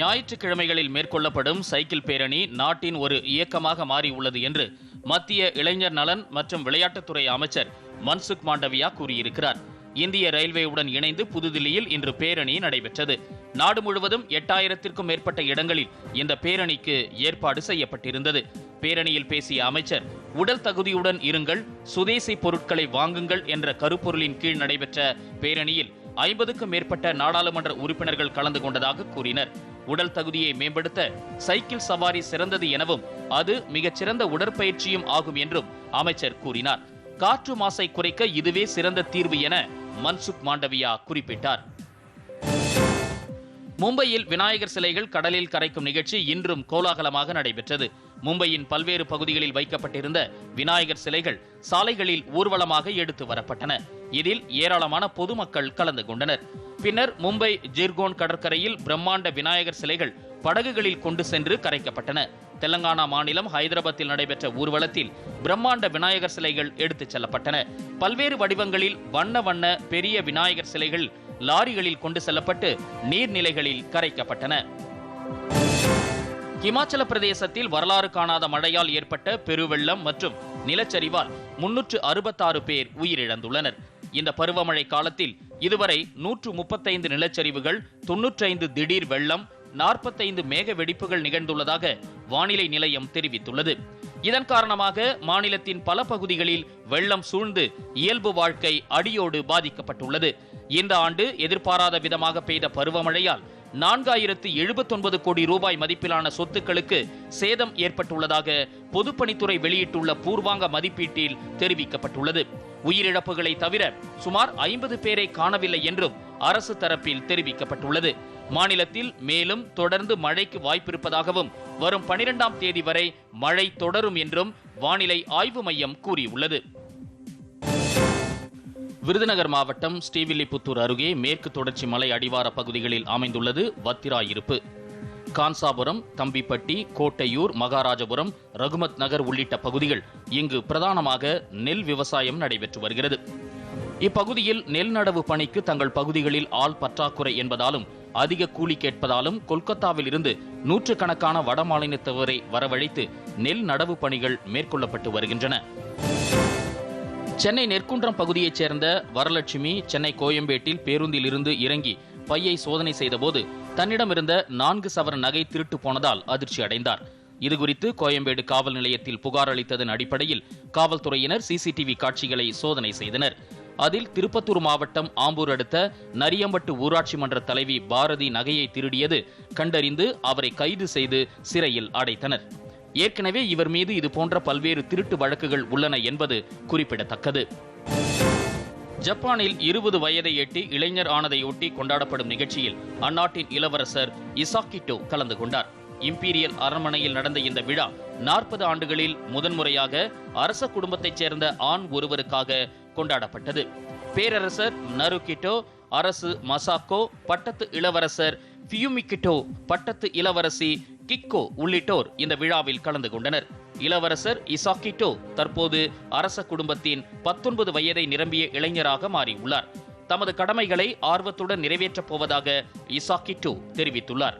ஞாயிற்றுக்கிழமைகளில் மேற்கொள்ளப்படும் சைக்கிள் பேரணி நாட்டின் ஒரு இயக்கமாக மாறியுள்ளது என்று மத்திய இளைஞர் நலன் மற்றும் விளையாட்டுத்துறை அமைச்சர் மன்சுக் மாண்டவியா கூறியிருக்கிறார். இந்திய ரயில்வேயுடன் இணைந்து புதுதில்லியில் இன்று பேரணி நடைபெற்றது. நாடு முழுவதும் எட்டாயிரத்திற்கும் மேற்பட்ட இடங்களில் இந்த பேரணிக்கு ஏற்பாடு செய்யப்பட்டிருந்தது. பேரணியில் பேசிய அமைச்சர் உடல் தகுதியுடன் இருங்கள் சுதேசி பொருட்களை வாங்குங்கள் என்ற கருப்பொருளின் கீழ் நடைபெற்ற பேரணியில் ஐம்பதுக்கும் மேற்பட்ட நாடாளுமன்ற உறுப்பினர்கள் கலந்து கொண்டதாக கூறினர். உடல் தகுதியை மேம்படுத்த சைக்கிள் சவாரி சிறந்தது எனவும் அது மிகச்சிறந்த உடற்பயிற்சியும் ஆகும் என்றும் அமைச்சர் கூறினார். காற்று மாசை குறைக்க இதுவே சிறந்த தீர்வு என மன்சுக் மாண்டவியா குறிப்பிட்டார். மும்பையில் விநாயகர் சிலைகள் கடலில் கரைக்கும் நிகழ்ச்சி இன்றும் கோலாகலமாக நடைபெற்றது. மும்பையின் பல்வேறு பகுதிகளில் வைக்கப்பட்டிருந்த விநாயகர் சிலைகள் சாலைகளில் ஊர்வலமாக எடுத்து வரப்பட்டன. இதில் ஏராளமான பொதுமக்கள் கலந்து கொண்டனர். பின்னர் மும்பை ஜிர்கோன் கடற்கரையில் பிரம்மாண்ட விநாயகர் சிலைகள் படகுகளில் கொண்டு சென்று கரைக்கப்பட்டன. தெலங்கானா மாநிலம் ஹைதராபாத்தில் நடைபெற்ற ஊர்வலத்தில் பிரம்மாண்ட விநாயகர் சிலைகள் எடுத்துச் செல்லப்பட்டன. பல்வேறு வடிவங்களில் வண்ண வண்ண பெரிய விநாயகர் சிலைகள் லாரிகளில் கொண்டு செல்லப்பட்டு நீர்நிலைகளில் கரைக்கப்பட்டன. இமாச்சல பிரதேசத்தில் வரலாறு காணாத மழையால் ஏற்பட்ட பெருவெள்ளம் மற்றும் நிலச்சரிவால் முன்னூற்று அறுபத்தாறு பேர் உயிரிழந்துள்ளனர். இந்த பருவமழை காலத்தில் இதுவரை நூற்று முப்பத்தைந்து நிலச்சரிவுகள் தொன்னூற்றைந்து திடீர் வெள்ளம் நாற்பத்தைந்து மேக வெடிப்புகள் நிகழ்ந்துள்ளதாக வானிலை நிலையம் தெரிவித்துள்ளது. இதன் காரணமாக மாநிலத்தின் பல பகுதிகளில் வெள்ளம் சூழ்ந்து இயல்பு வாழ்க்கை அடியோடு பாதிக்கப்பட்டுள்ளது. இந்த ஆண்டு எதிர்பாராத விதமாக பெய்த பருவமழையால் நான்காயிரத்து எழுபத்தொன்பது கோடி ரூபாய் மதிப்பிலான சொத்துக்களுக்கு சேதம் ஏற்பட்டுள்ளதாக பொதுப்பணித்துறை வெளியிட்டுள்ள பூர்வாங்க மதிப்பீட்டில் தெரிவிக்கப்பட்டுள்ளது. உயிரிழப்புகளை தவிர சுமார் ஐம்பது பேரை காணவில்லை என்றும் அரசு தரப்பில் தெரிவிக்கப்பட்டுள்ளது. மாநிலத்தில் மேலும் தொடர்ந்து மழைக்கு வாய்ப்பிருப்பதாகவும் வரும் பனிரெண்டாம் தேதி வரை மழை தொடரும் என்றும் வானிலை ஆய்வு மையம் கூறியுள்ளது. விருதுநகர் மாவட்டம் ஸ்ரீவில்லிபுத்தூர் அருகே மேற்கு தொடர்ச்சி மலை அடிவார பகுதிகளில் அமைந்துள்ளது வத்திராயிருப்பு. கான்சாபுரம் தம்பிப்பட்டி கோட்டையூர் மகாராஜபுரம் ரகுமத் நகர் உள்ளிட்ட பகுதிகள் இங்கு பிரதானமாக நெல் விவசாயம் நடைபெற்று வருகிறது. இப்பகுதியில் நெல் நடவு பணிக்கு தங்கள் பகுதிகளில் ஆள் பற்றாக்குறை என்பதாலும் அதிக கூலி கேட்பதாலும் கொல்கத்தாவில் இருந்து நூற்றுக்கணக்கான வடமாநிலத்தவரை வரவழைத்து நெல் நடவு பணிகள் மேற்கொள்ளப்பட்டு வருகின்றன. சென்னை நெற்குன்றம் பகுதியைச் சேர்ந்த வரலட்சுமி சென்னை கோயம்பேட்டில் பேருந்தில் இருந்து இறங்கி பையை சோதனை செய்தபோது தன்னிடமிருந்த நான்கு சவர நகை திருட்டு போனதால் அதிர்ச்சி அடைந்தார். இதுகுறித்து கோயம்பேடு காவல் நிலையத்தில் புகார் அளித்ததன் அடிப்படையில் காவல்துறையினர் சிசிடிவி காட்சிகளை சோதனை செய்தனர். அதில் திருப்பத்தூர் மாவட்டம் ஆம்பூர் அடுத்த நரியம்பட்டு ஊராட்சி மன்ற தலைவி பாரதி நகையை திருடியது. கண்டறிந்து அவரை கைது செய்து சிறையில் அடைத்தனர். ஏற்கனவே இவர் மீது இதுபோன்ற பல்வேறு திருட்டு வழக்குகள் உள்ளன என்பது குறிப்பிடத்தக்கது. ஜப்பானில் இருபது வயதை எட்டி இளைஞர் ஆனதையொட்டி கொண்டாடப்படும் நிகழ்ச்சியில் அந்நாட்டின் இளவரசர் இசாக்கிட்டோ கலந்து கொண்டார். இம்பீரியல் அரண்மனையில் நடந்த இந்த விழா நாற்பது ஆண்டுகளில் முதன்முறையாக அரச குடும்பத்தைச் சேர்ந்த ஆண் ஒருவருக்காக கொண்டாடப்பட்டது. பேரரசர் நருகிட்டோ அரசு மசாக்கோ பட்டத்து இளவரசர் ஃபியூமிகிட்டோ பட்டத்து இளவரசி கிக்கோ உள்ளிட்டோர் இந்த விழாவில் கலந்து கொண்டனர். இளவரசர் இசாக்கிட்டோ தற்போது அரச குடும்பத்தின் பத்தொன்பது வயதை நிரம்பிய இளைஞராக மாறியுள்ளார். தமது கடமைகளை ஆர்வத்துடன் நிறைவேற்றப் போவதாக இசாக்கிட்டோ தெரிவித்துள்ளார்.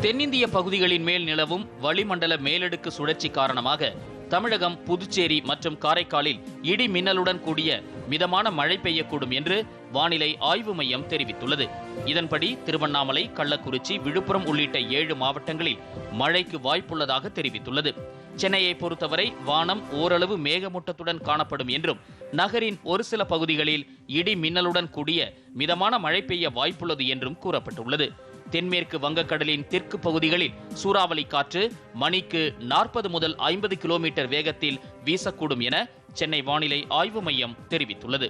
தென்னிந்திய பகுதிகளின் மேல் நிலவும் வளிமண்டல மேலடுக்கு சுழற்சி காரணமாக தமிழகம் புதுச்சேரி மற்றும் காரைக்காலில் இடி மின்னலுடன் கூடிய மிதமான மழை பெய்யக்கூடும் என்று வானிலை ஆய்வு மையம் தெரிவித்துள்ளது. இதன்படி திருவண்ணாமலை கள்ளக்குறிச்சி விழுப்புரம் உள்ளிட்ட ஏழு மாவட்டங்களில் மழைக்கு வாய்ப்புள்ளதாக தெரிவித்துள்ளது. சென்னையை பொறுத்தவரை வானம் ஓரளவு மேகமூட்டத்துடன் காணப்படும் என்றும் நகரின் ஒரு சில பகுதிகளில் இடி மின்னலுடன் கூடிய மிதமான மழை பெய்ய வாய்ப்புள்ளது என்றும் கூறப்பட்டுள்ளது. தென்மேற்கு வங்கக்கடலின் தெற்கு பகுதிகளில் சூறாவளி காற்று மணிக்கு நாற்பது முதல் ஐம்பது கிலோமீட்டர் வேகத்தில் வீசக்கூடும் என சென்னை வானிலை ஆய்வு மையம் தெரிவித்துள்ளது.